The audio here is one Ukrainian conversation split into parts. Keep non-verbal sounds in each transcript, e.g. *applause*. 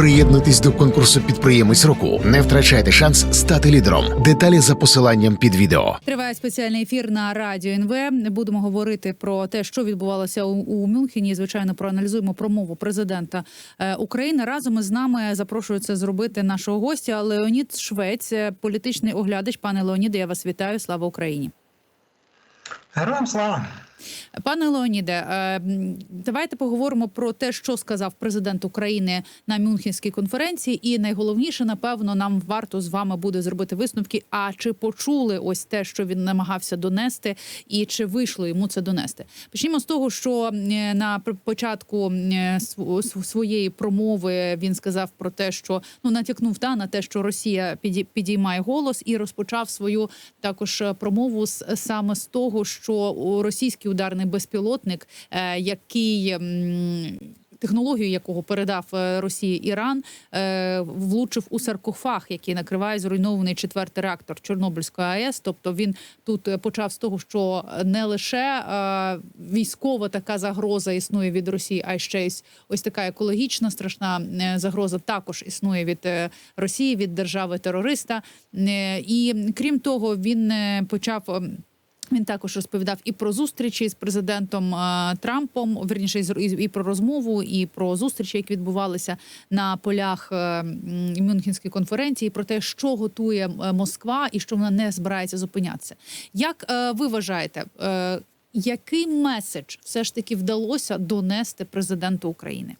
Приєднуйтесь до конкурсу підприємець року. Не втрачайте шанс стати лідером. Деталі за посиланням під відео. Триває спеціальний ефір на радіо НВ. Будемо говорити про те, що відбувалося у, у Мюнхені. Звичайно, проаналізуємо промову президента е, України. Разом із нами запрошую це зробити нашого гостя Леонід Швець, е, політичний оглядач. Пане Леоніде, я вас вітаю. Слава Україні. Героям слава! Пане Леоніде, е, давайте поговоримо про те, що сказав президент України на Мюнхенській конференції. І найголовніше, напевно, нам варто з вами буде зробити висновки. А чи почули ось те, що він намагався донести, і чи вийшло йому це донести? Почнімо з того, що на початку св- св- своєї промови він сказав про те, що ну натякнув та на те, що Росія підіймає голос, і розпочав свою також е, промову саме з того, що у російський ударний безпілотник, е, який технологію якого передав е, Росії Іран, е, влучив у саркофаг, який накриває зруйнований четвертий реактор Чорнобильської АЕС. Тобто він тут почав з того, що не лише військова така загроза існує від Росії, а й ще й ось така екологічна страшна загроза також існує від Росії, від держави терориста. І крім того, він почав. Він також розповідав і про зустрічі з президентом е, Трампом, верніше і про розмову, і про зустрічі, які відбувалися на полях е, Мюнхенської конференції, про те, що готує е, Москва і що вона не збирається зупинятися. Як ви вважаєте, який меседж все ж таки вдалося донести президенту України?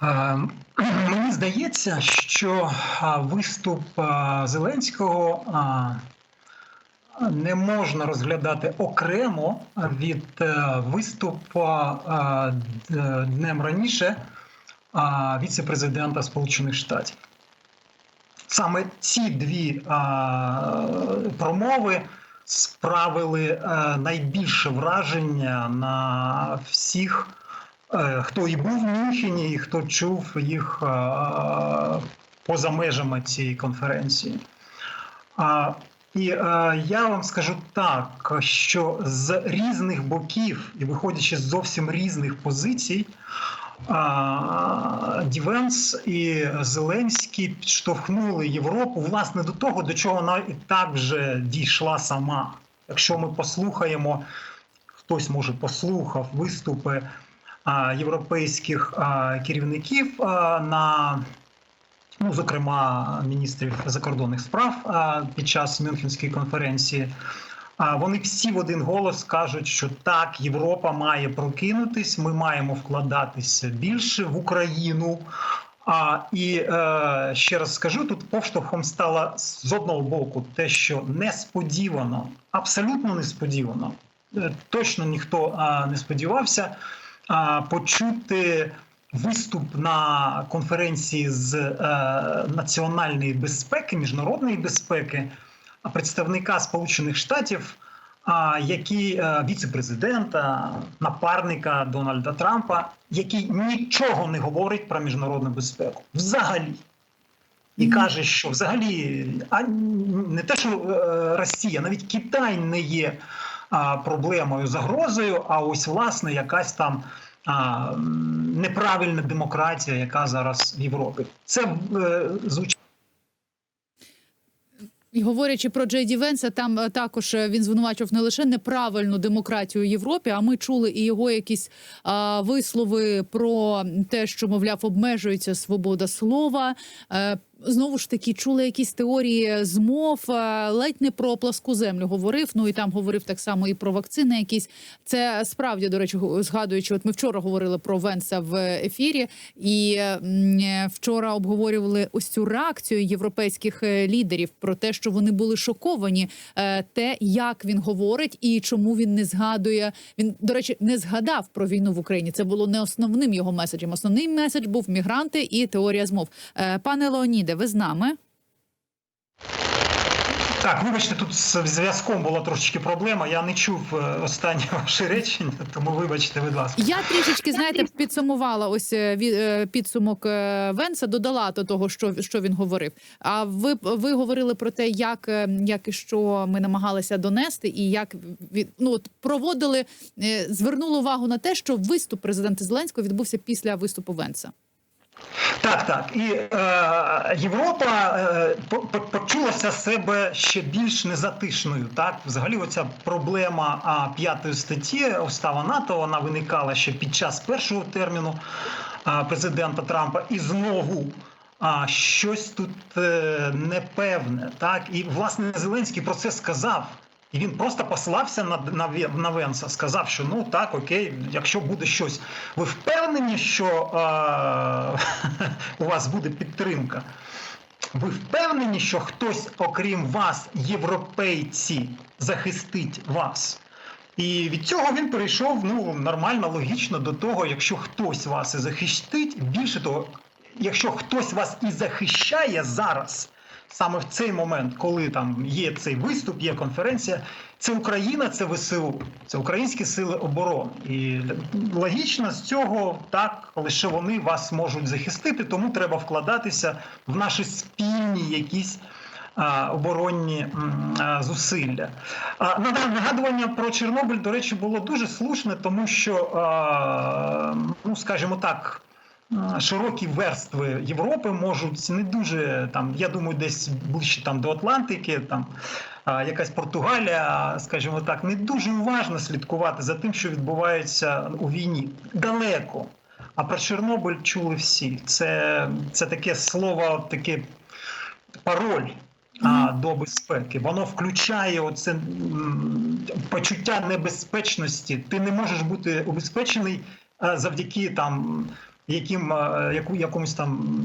*clears throat* Мені здається, що виступ Зеленського не можна розглядати окремо від е, виступу днем раніше віце-президента Сполучених Штатів. Саме ці дві промови справили е, найбільше враження на всіх. Е, хто і був в Мюнхені, і хто чув їх е, поза межами цієї конференції. І е, я вам скажу так, що з різних боків, і виходячи з зовсім різних позицій, Дівенс і Зеленський підштовхнули Європу власне до того, до чого вона і так вже дійшла сама. Якщо ми послухаємо, хтось може послухав виступи європейських керівників на, ну, зокрема, міністрів закордонних справ під час Мюнхенської конференції. Вони всі в один голос кажуть, що так, Європа має прокинутись, ми маємо вкладатися більше в Україну. А, і е, ще раз скажу: тут поштовхом стало з одного боку те, що несподівано, абсолютно несподівано, е, точно ніхто не сподівався почути виступ на конференції з е, національної безпеки, міжнародної безпеки представника Сполучених Штатів, який е, віце-президента, напарника Дональда Трампа, який нічого не говорить про міжнародну безпеку взагалі. І каже, що взагалі а не те, що е, Росія, навіть Китай не є проблемою, загрозою, а ось власне якась там а, неправильна демократія, яка зараз в Європі. Це е, звучить. І говорячи про Джей Ді Венса, там е, також е, він звинувачував не лише неправильну демократію в Європі, а ми чули і його якісь а, вислови про те, що мовляв обмежується свобода слова. Е, Знову ж таки, чули якісь теорії змов, е, ледь не про пласку землю говорив. Ну і там говорив так само і про вакцини. Якісь це справді до речі, згадуючи, от ми вчора говорили про Венса в ефірі, і е, вчора обговорювали ось цю реакцію європейських е, лідерів про те, що вони були шоковані, те, як він говорить і чому він не згадує. Він до речі не згадав про війну в Україні. Це було не основним його меседжем. Основний меседж був мігранти і теорія змов. Пане Леоніде, ви з нами? Так, вибачте, тут з зв'язком була трошечки проблема. Я не чув е, останнє *laughs* ваше речення, тому вибачте, будь ласка. Я трішечки знаєте підсумувала ось е, е, підсумок Венса, додала до того, що, що він говорив. А ви ви говорили про те, як, як і що ми намагалися донести, і як ну от проводили, звернули увагу на те, що виступ президента Зеленського відбувся після виступу Венса. Так, так. І е, Європа е, по- по- почулася себе ще більш незатишною. Так, взагалі, оця проблема п'ятої статті Устава НАТО вона виникала ще під час першого терміну а, президента Трампа, і знову. А щось тут е, непевне, так і власне Зеленський про це сказав. І він просто послався на, на, на Венса, сказав, що ну так, окей, якщо буде щось, ви впевнені, що е, *laughs* у вас буде підтримка? Ви впевнені, що хтось, окрім вас, європейці, захистить вас? І від цього він перейшов ну нормально, логічно до того, якщо хтось вас і захистить, більше того, якщо хтось вас і захищає зараз, саме в цей момент, коли там є цей виступ, є конференція, це Україна, це ВСУ, це українські сили оборони. І логічно з цього так лише вони вас можуть захистити, тому треба вкладатися в наші спільні якісь. Оборонні зусилля. Нагадування про Чорнобиль, до речі, було дуже слушне, тому що, ну скажімо так, широкі верстви Європи можуть не дуже там, я думаю, десь ближче там до Атлантики, там якась Португалія, скажімо так, не дуже уважно слідкувати за тим, що відбувається у війні. Далеко. А про Чорнобиль чули всі. Це, це таке слово, таке пароль. А, до безпеки. Воно включає оце почуття небезпечності. Ти не можеш бути убезпечений завдяки там яким, яку, якомусь там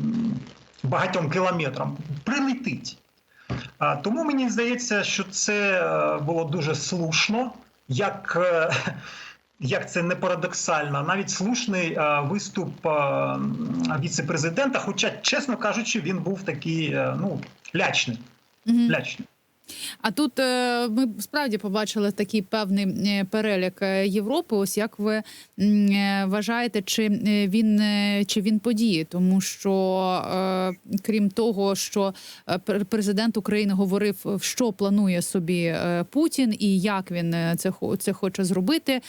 багатьом кілометрам. Прилетить. А, тому мені здається, що це е, було дуже слушно, як, е, *laughs* як це не парадоксально, навіть слушний е, виступ е, віце-президента, хоча, чесно кажучи, він був такий е, ну, лячний. Лячний. А тут е, ми справді побачили такий певний е, перелік е, Європи. Ось як ви вважаєте, чи він чи він подіє? Тому що крім того, що президент України говорив, що планує собі Путін і як він це це хоче зробити.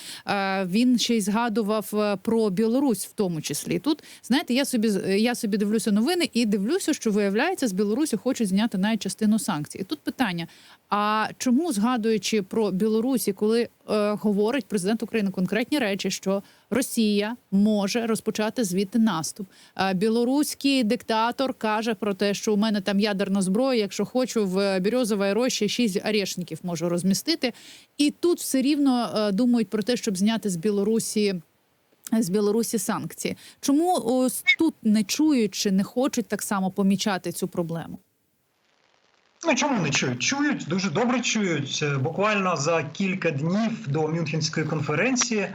Він ще й згадував про Білорусь, в тому числі. Тут знаєте, я собі я собі дивлюся новини і дивлюся, що виявляється, з Білорусі хочуть зняти навіть частину санкцій. І тут питання: а чому згадуючи про Білорусі, коли е, говорить президент України конкретні речі, що Росія може розпочати звідти наступ? Е, білоруський диктатор каже про те, що у мене там ядерна зброя. Якщо хочу, в Бірьозовій рощі шість арешників можу розмістити. І тут все рівно е, думають про те, щоб зняти з Білорусі. З Білорусі санкції. Чому ось тут не чують чи не хочуть так само помічати цю проблему? Ну чому не чують? Чують, дуже добре чують. Е, Буквально за кілька днів до Мюнхенської конференції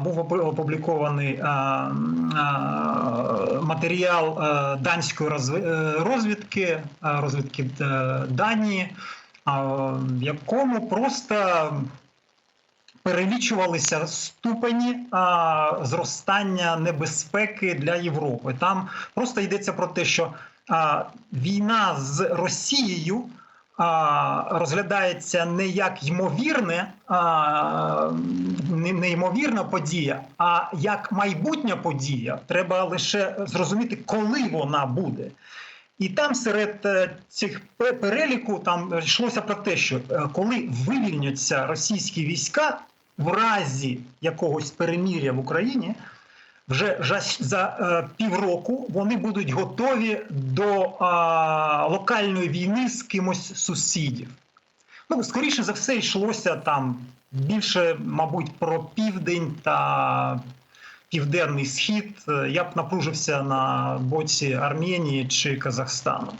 був опублікований матеріал данської розвідки, розвідки Данії, в якому просто перелічувалися ступені зростання небезпеки для Європи. Там просто йдеться про те, що війна з Росією розглядається не як ймовірне, а, не- неймовірна подія, а як майбутня подія. Треба лише зрозуміти, коли вона буде. І там серед е, цих переліку там йшлося про те, що е, коли вивільняться російські війська в разі якогось перемір'я в Україні, вже за, е, півроку вони будуть готові до локальної війни з кимось з сусідів. Ну, скоріше за все, йшлося там більше, мабуть, про південь та південний схід. Е, Я б напружився на боці Арменії чи Казахстану.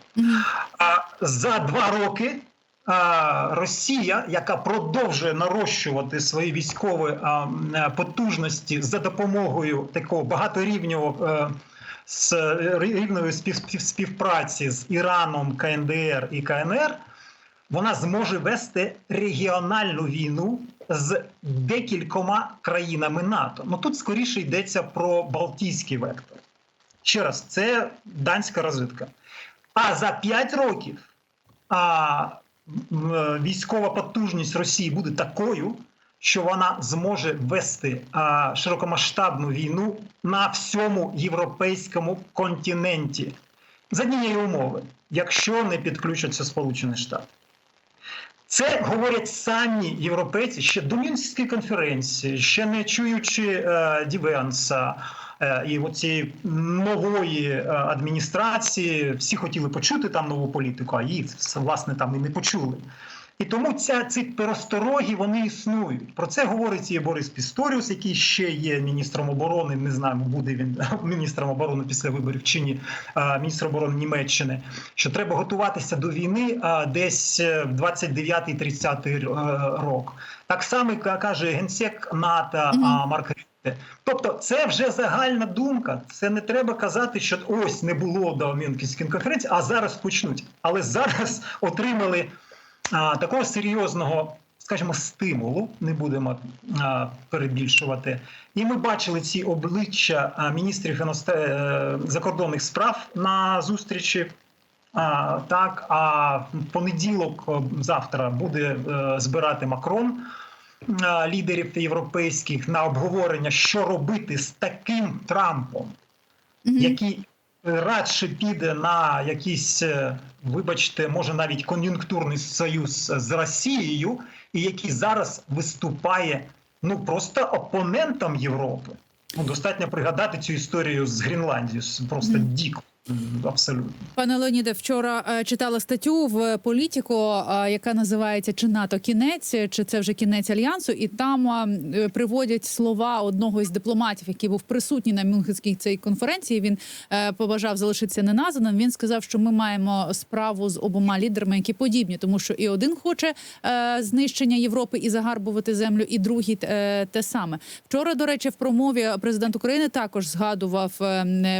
А за два роки Росія, яка продовжує нарощувати свої військові е, потужності за допомогою такого багаторівневого е, з рівневої спів, спів- співпраці з Іраном, КНДР і КНР, вона зможе вести регіональну війну з декількома країнами НАТО. Ну тут скоріше йдеться про Балтійський вектор. Ще раз, це данська розвідка. А за 5 років а, е, військова потужність Росії буде такою, що вона зможе вести а, широкомасштабну війну на всьому європейському континенті за однієї умови, якщо не підключаться Сполучені Штати. Це говорять самі європейці ще до Мюнхенської конференції, ще не чуючи е, Дівенса е, і оцієї нової е, адміністрації. Всі хотіли почути там нову політику, а її власне там і не почули. І тому ця ці перестороги вони існують. Про це говорить і Борис Пісторіус, який ще є міністром оборони. Не знаємо, буде він *laughs* міністром оборони після виборів чи ні, міністр оборони Німеччини. Що треба готуватися до війни десь е, в 29-30 е, рок. Так само каже генсек НАТО а, Марк. Тобто, це вже загальна думка. Це не треба казати, що ось не було до Мюнхенської конференції, а зараз почнуть. Але зараз *laughs* отримали такого серйозного, скажімо, стимулу, не будемо перебільшувати. І ми бачили ці обличчя міністрів е, закордонних справ на зустрічі. А, так, а в понеділок, завтра, буде е, збирати Макрон лідерів європейських на обговорення, що робити з таким Трампом Мгм. який радше піде на якийсь, е, вибачте, може навіть кон'юнктурний союз з Росією, і який зараз виступає ну просто опонентом Європи. Ну, достатньо пригадати цю історію з Гренландією. Просто mm. дико. Абсолютно. Пане Леоніде, вчора е, читала статтю в політико, е, яка називається Чи НАТО кінець, чи це вже кінець альянсу, і там е, приводять слова одного із дипломатів, який був присутній на Мюнхенській цій конференції. Він побажав залишитися неназваним. Він сказав, що ми маємо справу з обома лідерами, які подібні, тому що і один хоче знищення Європи і загарбувати землю, і другий те саме. Вчора, до речі, в промові президент України також згадував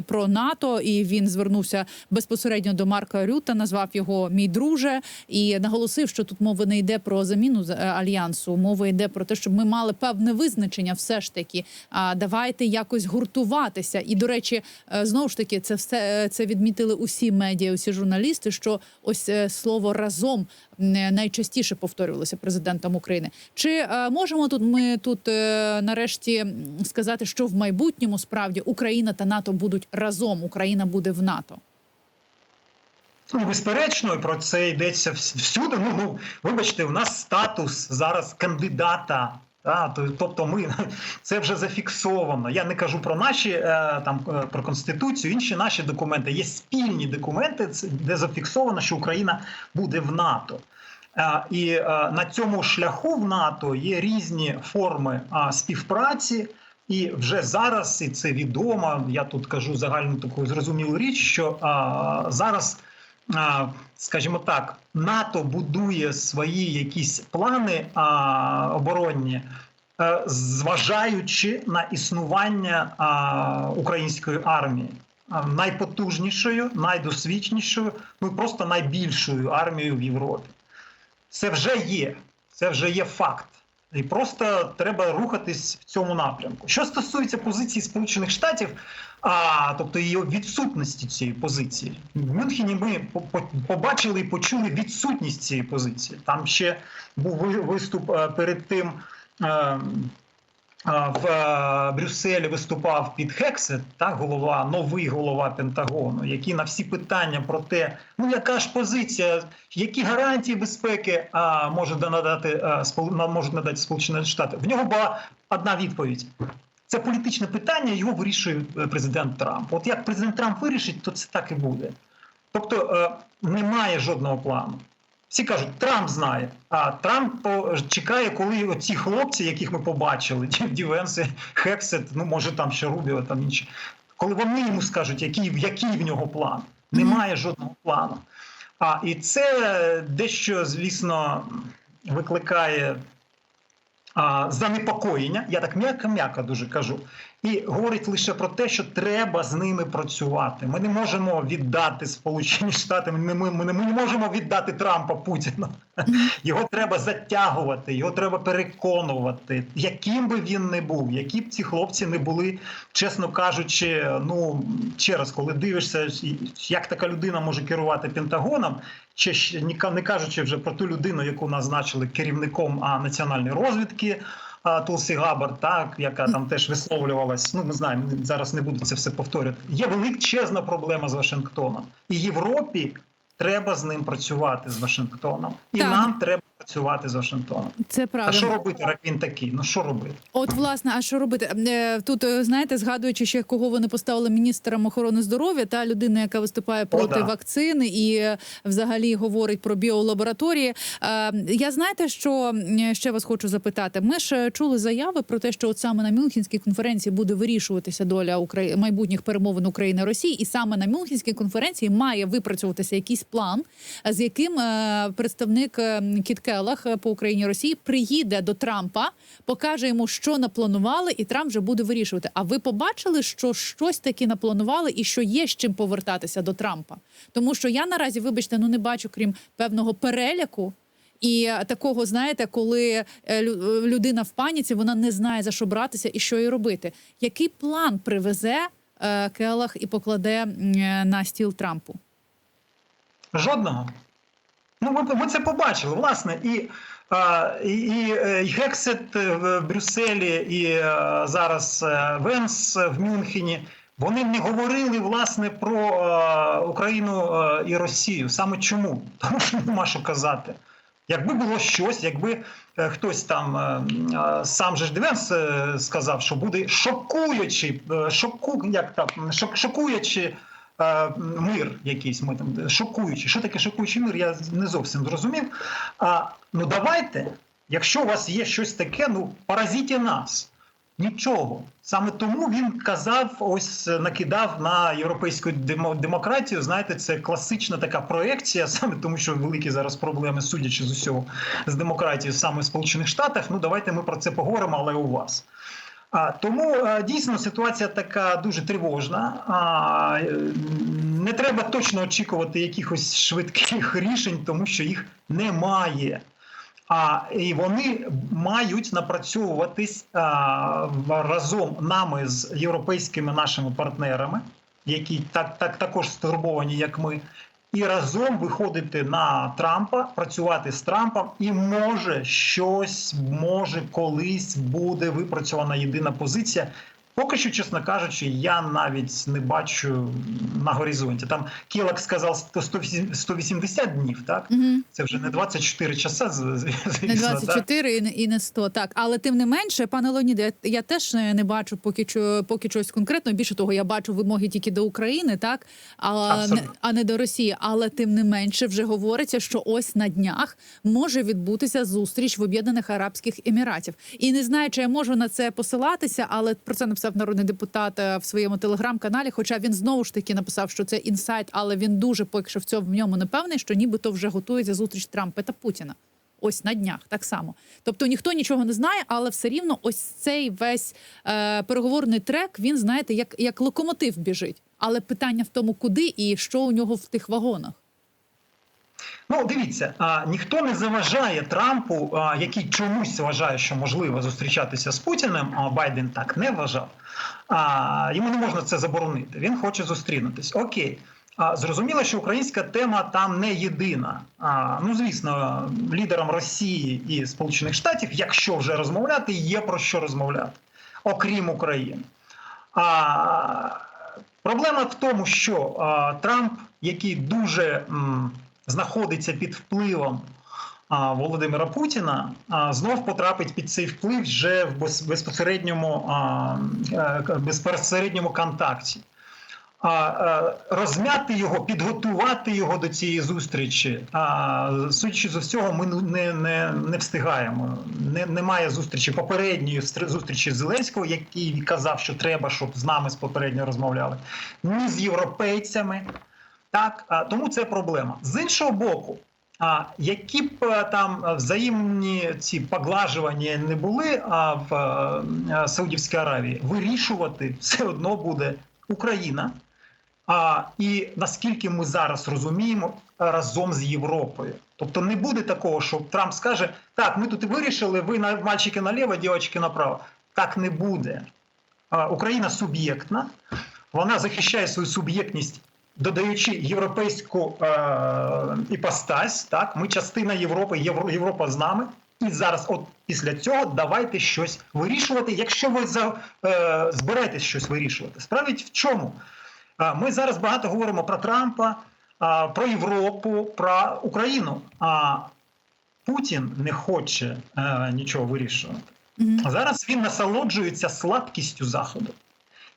про НАТО, і він звернувся безпосередньо до Марка Рюта, назвав його мій друже і наголосив, що тут мова не йде про заміну е, альянсу. Мова йде про те, щоб ми мали певне визначення, все ж таки. А давайте якось гуртуватися. І до речі, е, знову ж таки, це все е, це відмітили усі медіа, усі журналісти. Що ось слово разом найчастіше повторювалося президентом України. Чи е, можемо тут ми тут е, нарешті сказати, що в майбутньому справді Україна та НАТО будуть разом? Україна буде в НАТО. Ну, безперечно, про це йдеться всюди. Ну, ну, вибачте, у нас статус зараз кандидата. То- тобто, ми *laughs* це вже зафіксовано. Я не кажу про наші е, там е, про конституцію, інші наші документи. Є спільні документи, де зафіксовано, що Україна буде в НАТО. Е, І на цьому шляху в НАТО є різні форми а, співпраці. І вже зараз, і це відомо. Я тут кажу загальну таку зрозумілу річ, що а, зараз а, скажімо так, НАТО будує свої якісь плани оборонні, е, зважаючи на існування української армії. Найпотужнішою, найдосвідченішою, ну просто найбільшою армією в Європі. Це вже є, це вже є факт. І просто треба рухатись в цьому напрямку. Що стосується позиції Сполучених Штатів, а тобто її відсутності цієї позиції, в Мюнхені ми по- по- побачили і почули відсутність цієї позиції. Там ще був виступ е, перед тим. Е, е, В е, Брюсселі виступав під Хексет, так, голова, новий голова Пентагону, який на всі питання про те, ну яка ж позиція, які гарантії безпеки а, може надати а, можуть надати Сполучені Штати. В нього була одна відповідь. Це політичне питання, його вирішує е, президент Трамп. От як президент Трамп вирішить, то це так і буде. Тобто е, немає жодного плану. Всі кажуть, Трамп знає. А Трамп чекає, коли оці хлопці, яких ми побачили, *laughs* Дівенси, Хексет, ну може там ще Рубіо, там інші, коли вони йому скажуть, який, який в нього план. Немає жодного плану. А і це дещо, звісно, викликає а, занепокоєння. Я так м'яко-м'яко дуже кажу. І говорить лише про те, що треба з ними працювати. Ми не можемо віддати Сполучені Штати. Ми не, ми, ми не ми не можемо віддати Трампа Путіну. Його треба затягувати, його треба переконувати, яким би він не був, які б ці хлопці не були, чесно кажучи, ну ще раз, коли дивишся, як така людина може керувати Пентагоном, чи ще не не кажучи вже про ту людину, яку назначили керівником а, національної розвідки. А, Тулсі Габар, так, яка там теж висловлювалась. Ну, ми знаємо, зараз не буду це все повторювати. Є величезна проблема з Вашингтоном. І Європі треба з ним працювати з Вашингтоном. І Так. нам треба працювати з Вашингтоном. Це А правда. що робити, як він такий? Ну що робити? От, власне, а що робити? Е, Тут е, знаєте, згадуючи ще кого вони поставили міністром охорони здоров'я, та людина, яка виступає проти да. вакцини і е, взагалі говорить про біолабораторії. Я знаєте, що ще вас хочу запитати. Ми ж чули заяви про те, що от саме на Мюнхенській конференції буде вирішуватися доля Украї... майбутніх перемовин України Росії, і саме на Мюнхенській конференції має випрацьовуватися якийсь план, з яким представник е, Кіт е, по Україні Росії приїде до Трампа, покаже йому, що напланували, і Трамп вже буде вирішувати. А ви побачили, що щось таке напланували, і що є з чим повертатися до Трампа? Тому що я наразі, вибачте, ну не бачу, крім певного переляку. І е, такого, знаєте, коли е, лю- людина в паніці, вона не знає за що братися і що їй робити. Який план привезе Келах і покладе на стіл Трампу? Жодного. Ну, ви, ви це побачили, власне, і, і, і, е, і Гексет в Брюсселі, і е, зараз е, Венс в Мюнхені. Вони не говорили власне про е, Україну е, і Росію. Саме чому? *laughs* Тому що нема що казати. Якби було щось, якби е, хтось там е, е, сам же Девенс е, сказав, що буде шокуючий, е, шоку, як там, шок, шокуючи е, мир якийсь. Ми там шокуючий. Що таке шокуючий мир? Я не зовсім зрозумів. А ну давайте, якщо у вас є щось таке, ну паразиті нас. Нічого. Саме тому він казав, ось накидав на європейську демократію. Знаєте, це класична така проекція, саме тому, що великі зараз проблеми, судячи з усього, з демократією саме в Сполучених Штатах. Ну давайте ми про це поговоримо, але у вас. Тому е, дійсно ситуація така дуже тривожна. Е, не треба точно очікувати якихось швидких *laughs* рішень, тому що їх немає. А і вони мають напрацьовуватись а, разом нами з європейськими нашими партнерами, які так, так також стурбовані, як ми, і разом виходити на Трампа, працювати з Трампом, і може щось, може колись буде випрацьована єдина позиція. Поки що, чесно кажучи, я навіть не бачу на горизонті. Там Кілак сказав 100 180 днів, так? Угу. Це вже не 24 часа, звісно, Не 24 і не- і не 100, так. Але тим не менше, пане Леоніде, я, теж не бачу поки чо- поки чогось конкретного. Більше того, я бачу вимоги тільки до України, так а не, а не до Росії. Але тим не менше, вже говориться, що ось на днях може відбутися зустріч в Об'єднаних Арабських Еміратів. І не знаю, чи я можу на це посилатися, але про це написав народний депутат е, в своєму телеграм-каналі. Хоча він знову ж таки написав, що це інсайт, але він дуже поки що в цьому в ньому не певний, що нібито вже готується зустріч Трампа та Путіна. Ось на днях так само. Тобто ніхто нічого не знає, але все рівно ось цей весь е, переговорний трек, він знаєте, як, як локомотив біжить. Але питання в тому, куди і що у нього в тих вагонах. Ну, дивіться, а, ніхто не заважає Трампу, а, який чомусь вважає, що можливо зустрічатися з Путіним, а Байден так не вважав. А, йому не можна це заборонити. Він хоче зустрінутись. Окей. А, зрозуміло, що українська тема там не єдина. А, ну, звісно, лідерам Росії і Сполучених Штатів, якщо вже розмовляти, є про що розмовляти, окрім України. А, проблема в тому, що а, Трамп, який дуже м, знаходиться під впливом Володимира Путіна, знов потрапить під цей вплив вже в безпосередньому, е, безпосередньому контакті. Е, розм'яти його, підготувати його до цієї зустрічі. Судячи з усього, ми не, не, не встигаємо. Не, немає зустрічі попередньої стр- зустрічі Зеленського, який казав, що треба, щоб з нами попередньо розмовляли, ні з європейцями. Так, тому це проблема. З іншого боку, які б там взаємні ці поглажування не були а в Саудівській Аравії, вирішувати все одно буде Україна. А, і наскільки ми зараз розуміємо, разом з Європою. Тобто не буде такого, що Трамп скаже: так, ми тут вирішили, ви на мальчики наліво, дівчатки направо. Так не буде. А, Україна суб'єктна, вона захищає свою суб'єктність, додаючи європейську е, іпостась. Так, ми частина Європи, Євро, Європа з нами. І зараз, от після цього, давайте щось вирішувати. Якщо ви за, е, збираєтесь щось вирішувати, справить в чому? А, Ми зараз багато говоримо про Трампа, а, про Європу, про Україну. А Путін не хоче е, нічого вирішувати. Мгм. Зараз він насолоджується слабкістю Заходу.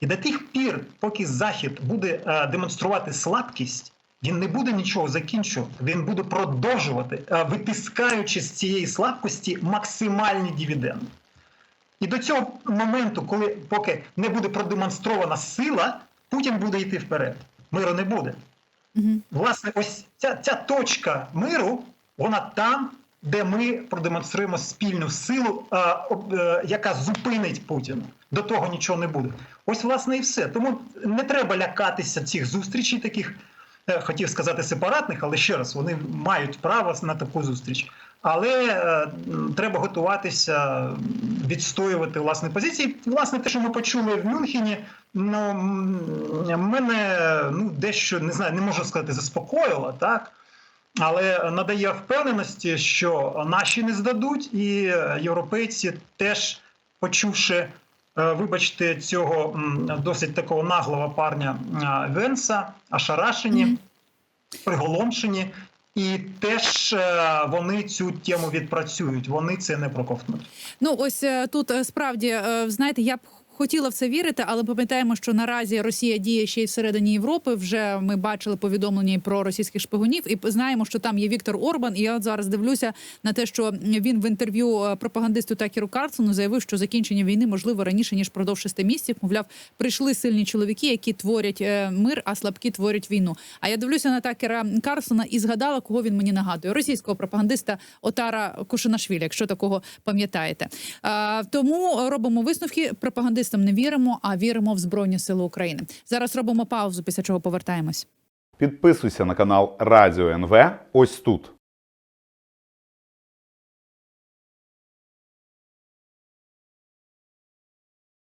І до тих пір, поки Захід буде е, демонструвати слабкість, він не буде нічого закінчувати, він буде продовжувати, е, витискаючи з цієї слабкості максимальні дивіденди. І до цього моменту, коли поки не буде продемонстрована сила, Путін буде йти вперед. Миру не буде. Мгм. Власне, ось ця, ця точка миру, вона там, де ми продемонструємо спільну силу, е, е, яка зупинить Путіна. До того нічого не буде. Ось, власне, і все. Тому не треба лякатися цих зустрічей, таких, е, хотів сказати, сепаратних, але ще раз, вони мають право на таку зустріч. Але е, треба готуватися відстоювати власні позиції. Власне, те, що ми почули в Мюнхені, ну мене ну дещо не знаю, не можу сказати, заспокоїло, так. Але надає впевненості, що наші не здадуть, і європейці теж, почувши, е, вибачте, цього досить такого наглого парня е, Венса, ошарашені, Мгм. приголомшені, і теж е, вони цю тему відпрацюють. Вони це не проковтнуть. Ну ось тут справді знаєте, я б. Хотіла в це вірити, але пам'ятаємо, що наразі Росія діє ще й всередині Європи. Вже ми бачили повідомлення про російських шпигунів, і знаємо, що там є Віктор Орбан. І я от зараз дивлюся на те, що він в інтерв'ю е, пропагандисту Такеру Карлсону заявив, що закінчення війни можливо раніше ніж продовж шести місяців. Мовляв, прийшли сильні чоловіки, які творять е, мир, а слабкі творять війну. А я дивлюся на Такера Карлсона і згадала, кого він мені нагадує: російського пропагандиста Отара Кушинашвілі, якщо такого пам'ятаєте. Тому робимо висновки. Пропагандистам не віримо, а віримо в Збройні Сили України. Зараз робимо паузу, після чого повертаємось. Підписуйся на канал Радіо НВ ось тут.